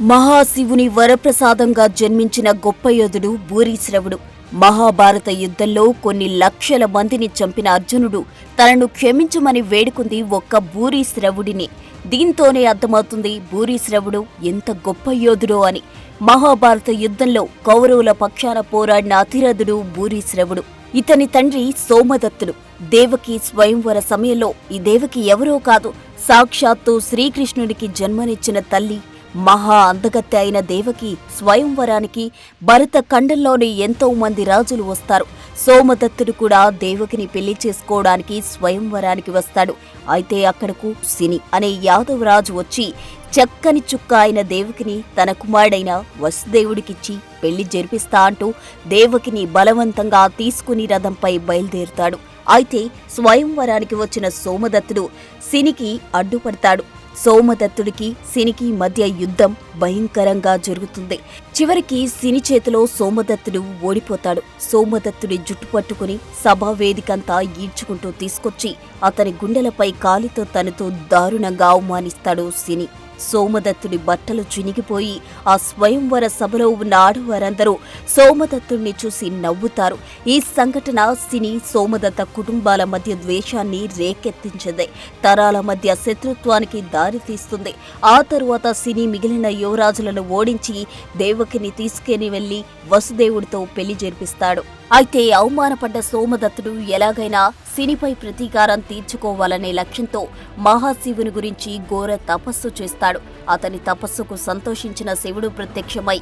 మహాశివుని వరప్రసాదంగా జన్మించిన గొప్ప యోధుడు భూరీశ్రవుడు మహాభారత యుద్ధంలో కొన్ని లక్షల మందిని చంపిన అర్జునుడు తనను క్షమించమని వేడుకుంది ఒక్క భూరీశ్రవుడిని దీంతోనే అర్థమవుతుంది భూరీశ్రవుడు ఎంత గొప్ప యోధుడో అని. మహాభారత యుద్ధంలో కౌరవుల పక్షాన పోరాడిన అతిరథుడు భూరీశ్రవుడు ఇతని తండ్రి సోమదత్తుడు. దేవకి స్వయంవర సమయంలో ఈ దేవకి ఎవరో కాదు సాక్షాత్తు శ్రీకృష్ణుడికి జన్మనిచ్చిన తల్లి మహా అందగత్తె అయిన దేవకి స్వయంవరానికి భరత ఖండంలోని ఎంతో మంది రాజులు వస్తారు. సోమదత్తుడు కూడా దేవకిని పెళ్ళి చేసుకోవడానికి స్వయంవరానికి వస్తాడు. అయితే అక్కడకు సిని అనే యాదవ రాజు వచ్చి చక్కని చుక్క అయిన దేవకిని తన కుమారుడైన వసుదేవుడికిచ్చి పెళ్ళి జరిపిస్తా అంటూ దేవకిని బలవంతంగా తీసుకుని రథంపై బయలుదేరుతాడు. అయితే స్వయంవరానికి వచ్చిన సోమదత్తుడు సినికి అడ్డుపడతాడు. సోమదత్తుడికి సినికి మధ్య యుద్ధం భయంకరంగా జరుగుతుంది. చివరికి సిని చేతిలో సోమదత్తుడు ఓడిపోతాడు. సోమదత్తుడి జుట్టు పట్టుకుని సభావేదికంతా ఈడ్చుకుంటూ తీసుకొచ్చి అతని గుండెలపై కాలితో తనతో దారుణంగా అవమానిస్తాడు సిని సోమదత్తుడి బట్టలు చినిగిపోయి ఆ స్వయంవర సభలో ఉన్న ఆడవారందరూ సోమదత్తుడిని చూసి నవ్వుతారు. ఈ సంఘటన సినీ సోమదత్త కుటుంబాల మధ్య ద్వేషాన్ని రేకెత్తించింది. తరాల మధ్య శత్రుత్వానికి దారితీస్తుంది ఆ తరువాత సిని మిగిలిన యువరాజులను ఓడించి దేవకిని తీసుకెని వెళ్ళి వసుదేవుడితో పెళ్ళి జరిపిస్తాడు. అయితే అవమానపడ్డ సోమదత్తుడు ఎలాగైనా సినిపై ప్రతీకారం తీర్చుకోవాలనే లక్ష్యంతో మహాశివుని గురించి ఘోర తపస్సు చేస్తాడు. అతని తపస్సుకు సంతోషించిన శివుడు ప్రత్యక్షమై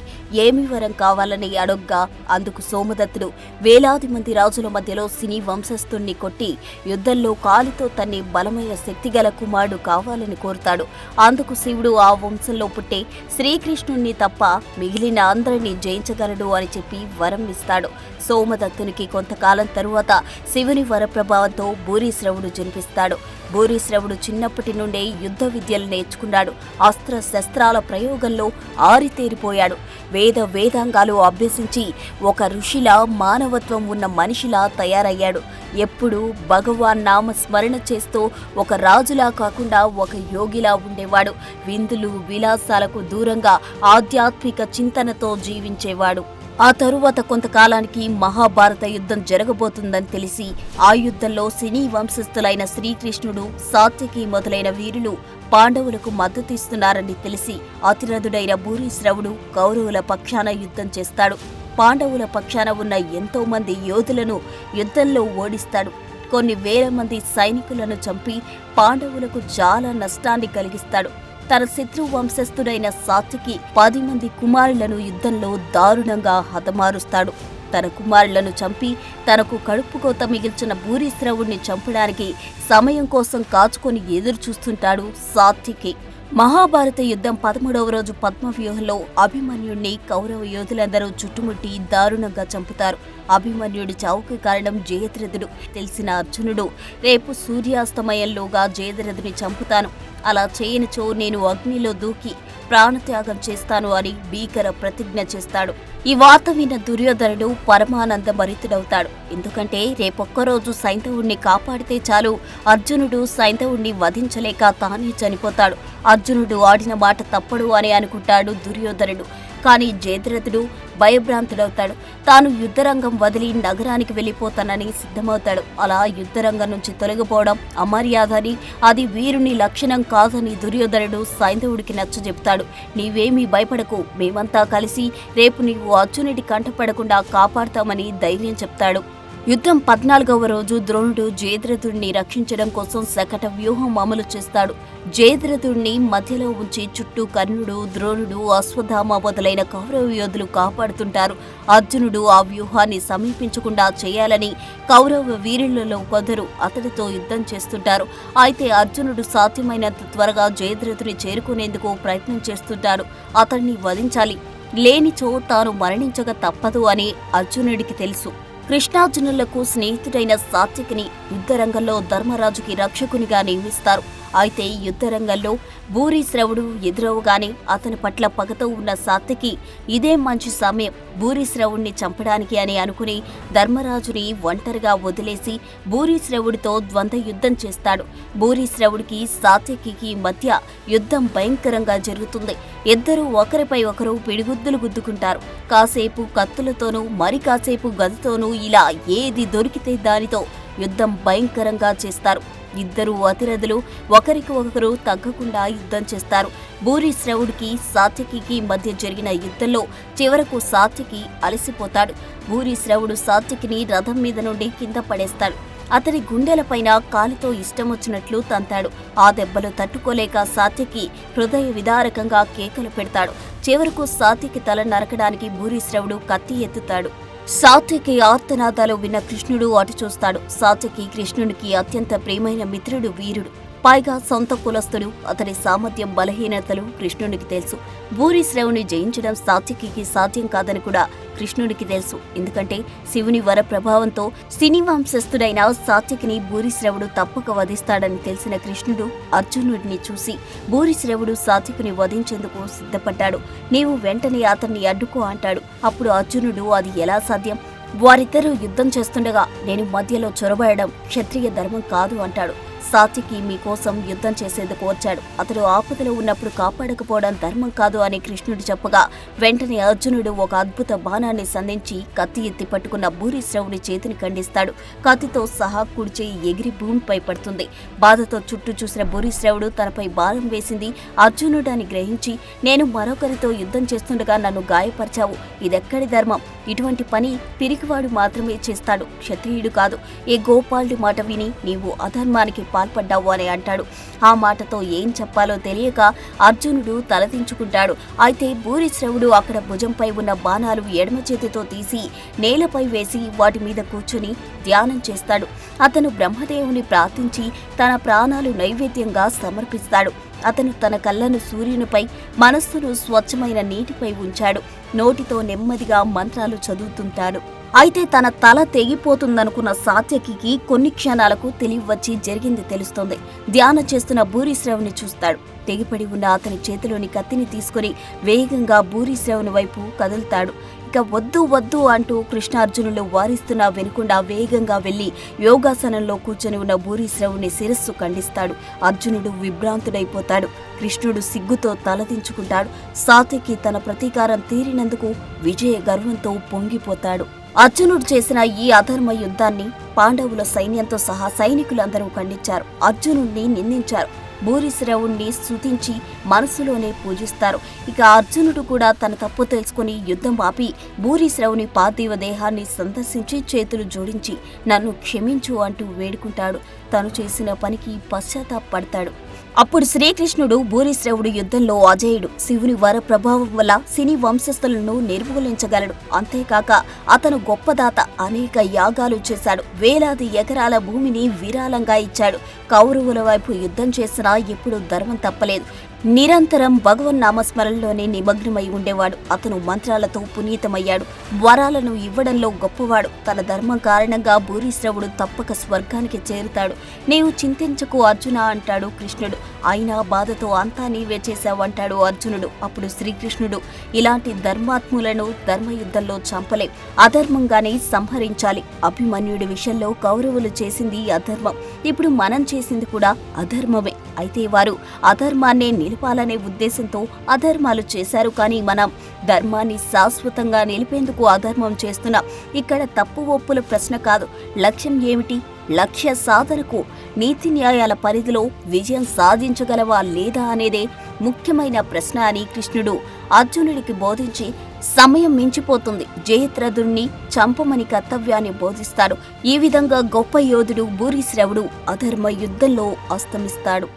ఏమి వరం కావాలని అడగ్గా అందుకు సోమదత్తుడు వేలాది మంది రాజుల మధ్యలో సినీ వంశస్థుణ్ణి కొట్టి యుద్ధంలో కాలితో తన్ని బలమైన శక్తిగల కుమారుడు కావాలని కోరుతాడు. అందుకు శివుడు ఆ వంశంలో పుట్టే శ్రీకృష్ణుణ్ణి తప్ప మిగిలిన అందరినీ జయించగలడు అని చెప్పి వరం ఇస్తాడు. సోమ సోమదత్తునికి కొంతకాలం తరువాత శివుని వరప్రభావంతో భూరిశ్రవుడు జన్మిస్తాడు. భూరీశ్రవుడు చిన్నప్పటి నుండే యుద్ధ విద్యలు నేర్చుకున్నాడు. అస్త్ర శస్త్రాల ప్రయోగంలో ఆరితేరిపోయాడు. వేద వేదాంగాలు అభ్యసించి ఒక ఋషిలా మానవత్వం ఉన్న మనిషిలా తయారయ్యాడు. ఎప్పుడూ భగవాన్ నామ స్మరణ చేస్తూ ఒక రాజులా కాకుండా ఒక యోగిలా ఉండేవాడు. విందులు విలాసాలకు దూరంగా ఆధ్యాత్మిక చింతనతో జీవించేవాడు. ఆ తరువాత కొంతకాలానికి మహాభారత యుద్ధం జరగబోతుందని తెలిసి ఆ యుద్ధంలో సినీ వంశస్థులైన శ్రీకృష్ణుడు సాత్యకి మొదలైన వీరులు పాండవులకు మద్దతిస్తున్నారని తెలిసి అతిరథుడైన భూరీశ్రవుడు కౌరవుల పక్షాన యుద్ధం చేస్తాడు. పాండవుల పక్షాన ఉన్న ఎంతో మంది యోధులను యుద్ధంలో ఓడిస్తాడు. కొన్ని వేల మంది సైనికులను చంపి పాండవులకు చాలా నష్టాన్ని కలిగిస్తాడు. తన శత్రు వంశస్థుడైన సాత్వికి పది మంది కుమారులను యుద్ధంలో దారుణంగా హతమారుస్తాడు. తన కుమారులను చంపి తనకు కడుపుకోత మిగిల్చిన భూరీశ్రవుణ్ణి చంపడానికి సమయం కోసం కాచుకొని ఎదురు చూస్తుంటాడు సాత్వికి. మహాభారత యుద్ధం పదమూడవ రోజు పద్మవ్యూహంలో అభిమన్యుడిని కౌరవ యోధులందరూ చుట్టుముట్టి దారుణంగా చంపుతారు. అభిమన్యుడి చావుకు కారణం జయద్రథుడు. తెలిసిన అర్జునుడు. రేపు సూర్యాస్తమయంలోగా జయద్రథుని చంపుతాను. అలా చేయనిచో నేను అగ్నిలో దూకి ప్రాణత్యాగం చేస్తాను అని భీకర ప్రతిజ్ఞ చేస్తాడు. ఈ వార్త విన్న దుర్యోధనుడు పరమానంద భరితుడవుతాడు ఎందుకంటే రేపొక్కరోజు సైంధవుణ్ణి కాపాడితే చాలు అర్జునుడు సైంధవుణ్ణి వధించలేక తానే చనిపోతాడు. అర్జునుడు ఆడిన మాట తప్పడు అని అనుకుంటాడు దుర్యోధనుడు. కానీ జయద్రథుడు భయభ్రాంతుడవుతాడు. తాను యుద్ధరంగం వదిలి నగరానికి వెళ్ళిపోతానని సిద్ధమవుతాడు. అలా యుద్ధరంగం నుంచి తొలగిపోవడం అమర్యాదని అది వీరుని లక్షణం కాదని దుర్యోధనుడు సైంధవుడికి నచ్చజెప్తాడు. నీవేమీ భయపడకు మేమంతా కలిసి రేపు నీవు అర్జునుడి కంటపడకుండా కాపాడతామని ధైర్యం చెప్తాడు. యుద్ధం పద్నాలుగవ రోజు ద్రోణుడు జయద్రథుడిని రక్షించడం కోసం శకట వ్యూహం అమలు చేస్తాడు. జయద్రథుడిని మధ్యలో ఉంచి చుట్టూ కర్ణుడు ద్రోణుడు అశ్వధామ మొదలైన కౌరవ యోధులు కాపాడుతుంటారు. అర్జునుడు ఆ వ్యూహాన్ని సమీపించకుండా చేయాలని కౌరవ వీరులలో కొందరు అతడితో యుద్ధం చేస్తుంటారు. అయితే అర్జునుడు సాధ్యమైనంత త్వరగా జయద్రథుని చేరుకునేందుకు ప్రయత్నం చేస్తుంటాడు. అతన్ని వధించాలి. లేనిచో తాను మరణించక తప్పదు అని అర్జునుడికి తెలుసు. కృష్ణార్జునులకు స్నేహితుడైన సాత్వికిని యుద్ధరంగంలో ధర్మరాజుకి రక్షకునిగా నియమిస్తారు. అయితే యుద్ధరంగంలో భూరీశ్రవుడు ఎదురవగానే అతని పట్ల పగతో ఉన్న సాత్యకి ఇదే మంచి సమయం. భూరీశ్రవుణ్ణి చంపడానికి అని అనుకుని ధర్మరాజుని ఒంటరిగా వదిలేసి భూరీశ్రవుడితో ద్వంద్వ యుద్ధం చేస్తాడు. భూరీశ్రవుడికి సాత్యకి మధ్య యుద్ధం భయంకరంగా జరుగుతుంది. ఇద్దరూ ఒకరిపై ఒకరు పిడిగుద్దులు గుద్దుకుంటారు. కాసేపు కత్తులతోనూ మరి కాసేపు గదితోనూ ఇలా ఏది దొరికితే దానితో యుద్ధం భయంకరంగా చేస్తారు. ఇద్దరు అతిరథులు ఒకరికి ఒకరు తగ్గకుండా యుద్ధం చేస్తారు. భూరిశ్రవుడికి సాత్యకి మధ్య జరిగిన యుద్ధంలో చివరకు సాత్యకి అలసిపోతాడు. భూరిశ్రవుడు సాత్యకిని రథం మీద నుండి కింద పడేస్తాడు. అతని గుండెలపైన కాలితో ఇష్టమొచ్చినట్లు తంతాడు. ఆ దెబ్బలు తట్టుకోలేక సాత్యకి హృదయ విదారకంగా కేకలు పెడతాడు. చివరకు సాత్యకి తల నరకడానికి భూరిశ్రవుడు కత్తి ఎత్తుతాడు. సాత్వికి ఆర్తనాదాలు విన్న కృష్ణుడు అటు చూస్తాడు. సాత్వికి కృష్ణునికి అత్యంత ప్రియమైన మిత్రుడు వీరుడు. పైగా సొంత కులస్తుడు అతని సామర్థ్యం బలహీనతలు కృష్ణునికి తెలుసు. భూరిశ్రవుని జయించడం సాత్యకి సాధ్యం కాదని కూడా కృష్ణుడికి తెలుసు. ఎందుకంటే శివుని వర ప్రభావంతో సినీ వంశస్థుడైన సాత్యకిని భూరిశ్రవుడు తప్పక వధిస్తాడని తెలిసిన కృష్ణుడు అర్జునుడిని చూసి భూరిశ్రవుడు సాత్యకుని వధించేందుకు సిద్ధపడ్డాడు. నీవు వెంటనే అతన్ని అడ్డుకో అంటాడు. అప్పుడు అర్జునుడు అది ఎలా సాధ్యం? వారిద్దరూ యుద్ధం చేస్తుండగా నేను మధ్యలో చొరబడడం క్షత్రియ ధర్మం కాదు అంటాడు. సాత్యకి మీకోసం యుద్ధం చేసేందుకు వచ్చాడు. అతడు ఆపదలో ఉన్నప్పుడు కాపాడకపోవడం ధర్మం కాదు అని కృష్ణుడు చెప్పగా వెంటనే అర్జునుడు ఒక అద్భుత బాణాన్ని సంధించి కత్తి ఎత్తి పట్టుకున్న భూరిశ్రవుని చేతిని ఖండిస్తాడు. కత్తితో సహా కుడిచేయి ఎగిరి భూమిపై పడుతుంది. బాధతో చుట్టూ చూసిన భూరిశ్రవుడు తనపై భారం వేసింది. అర్జునుడు అని గ్రహించి నేను మరొకరితో యుద్ధం చేస్తుండగా నన్ను గాయపరిచావు. ఇదెక్కడి ధర్మం? ఇటువంటి పని పిరికివాడు మాత్రమే చేస్తాడు. క్షత్రియుడు కాదు. ఏ గోపాలుడి మాట విని నీవు అధర్మానికి పాల్పడ్డావు అని అంటాడు. ఆ మాటతో ఏం చెప్పాలో తెలియక అర్జునుడు తలదించుకుంటాడు. అయితే భూరిశ్రవుడు అక్కడ భుజంపై ఉన్న బాణాలు ఎడమ చేతితో తీసి నేలపై వేసి వాటి మీద కూర్చుని ధ్యానం చేస్తాడు. అతను బ్రహ్మదేవుని ప్రార్థించి తన ప్రాణాలు నైవేద్యంగా సమర్పిస్తాడు. అతను తన కళ్ళను సూర్యునిపై మనస్సును స్వచ్ఛమైన నీటిపై ఉంచాడు. నోటితో నెమ్మదిగా మంత్రాలు చదువుతుంటాడు. అయితే తన తల తెగిపోతుందనుకున్న సాత్యకి కొన్ని క్షణాలకు తెలివి వచ్చి జరిగింది తెలుస్తోంది. ధ్యానం చేస్తున్న భూరిశ్రవుని చూస్తాడు. తెగిపడి ఉన్న అతని చేతిలోని కత్తిని తీసుకుని వేగంగా భూరిశ్రవుని వైపు కదులుతాడు. ఇక వద్దు వద్దు అంటూ కృష్ణార్జునులు వారిస్తున్నా వెనుకుండా వేగంగా వెళ్ళి యోగాసనంలో కూర్చొని ఉన్న భూరిశ్రవుని శిరస్సు ఖండిస్తాడు. అర్జునుడు విభ్రాంతుడైపోతాడు. కృష్ణుడు సిగ్గుతో తలదించుకుంటాడు సాతికి తన ప్రతీకారం తీరినందుకు విజయ గర్వంతో పొంగిపోతాడు. అర్జునుడు చేసిన ఈ అధర్మ యుద్ధాన్ని పాండవుల సైన్యంతో సహా సైనికులందరూ ఖండించారు. అర్జునుడిని నిందించారు. భూరిశ్రవుణ్ణి స్థుతించి మనసులోనే పూజిస్తారు. ఇక అర్జునుడు కూడా తన తప్పు తెలుసుకుని యుద్ధం ఆపి భూరిశ్రవుని పార్థివ దేహాన్ని సందర్శించి చేతులు జోడించి నన్ను క్షమించు అంటూ వేడుకుంటాడు. తను చేసిన పనికి పశ్చాత్తాపడతాడు అప్పుడు శ్రీకృష్ణుడు భూరిశ్రవుడు యుద్ధంలో అజేయుడు. శివుని వర ప్రభావం వల్ల సినీ వంశస్థులను నిర్మూలించగలడు. అంతేకాక అతను గొప్పదాత అనేక యాగాలు చేశాడు. వేలాది ఎకరాల భూమిని విరాళంగా ఇచ్చాడు. కౌరవుల వైపు యుద్ధం చేసినా ఇప్పుడు ధర్మం తప్పలేదు. నిరంతరం భగవన్ నామస్మరణలోనే నిమగ్నమై ఉండేవాడు. అతను మంత్రాలతో పునీతమయ్యాడు. వరాలను ఇవ్వడంలో గొప్పవాడు. తన ధర్మం కారణంగా భూరిశ్రవుడు తప్పక స్వర్గానికి చేరుతాడు. నీవు చింతించకు అర్జున అంటాడు కృష్ణుడు. అయినా బాధతో అంతా నీవే చేశావంటాడు అర్జునుడు. అప్పుడు శ్రీకృష్ణుడు ఇలాంటి ధర్మాత్ములను ధర్మయుద్ధంలో చంపలేం. అధర్మంగానే సంహరించాలి. అభిమన్యుడి విషయంలో కౌరవులు చేసింది అధర్మం. ఇప్పుడు మనం చేసింది కూడా అధర్మమే. అయితే వారు అధర్మాన్నే నిలపాలనే ఉద్దేశంతో అధర్మాలు చేశారు కానీ మనం ధర్మాన్ని శాశ్వతంగా నిలిపేందుకు అధర్మం చేస్తున్నాం ఇక్కడ తప్పు ఒప్పుల ప్రశ్న కాదు. లక్ష్యం ఏమిటి? లక్ష్య సాధనకు నీతి న్యాయాల పరిధిలో విజయం సాధించగలవా లేదా అనేదే ముఖ్యమైన ప్రశ్న అని కృష్ణుడు అర్జునుడికి బోధించి సమయం మించిపోతుంది. జయత్రథుణ్ణి చంపమని కర్తవ్యాన్ని బోధిస్తాడు. ఈ విధంగా గొప్ప యోధుడు భూరిశ్రవుడు అధర్మ యుద్ధంలో అస్తమిస్తాడు.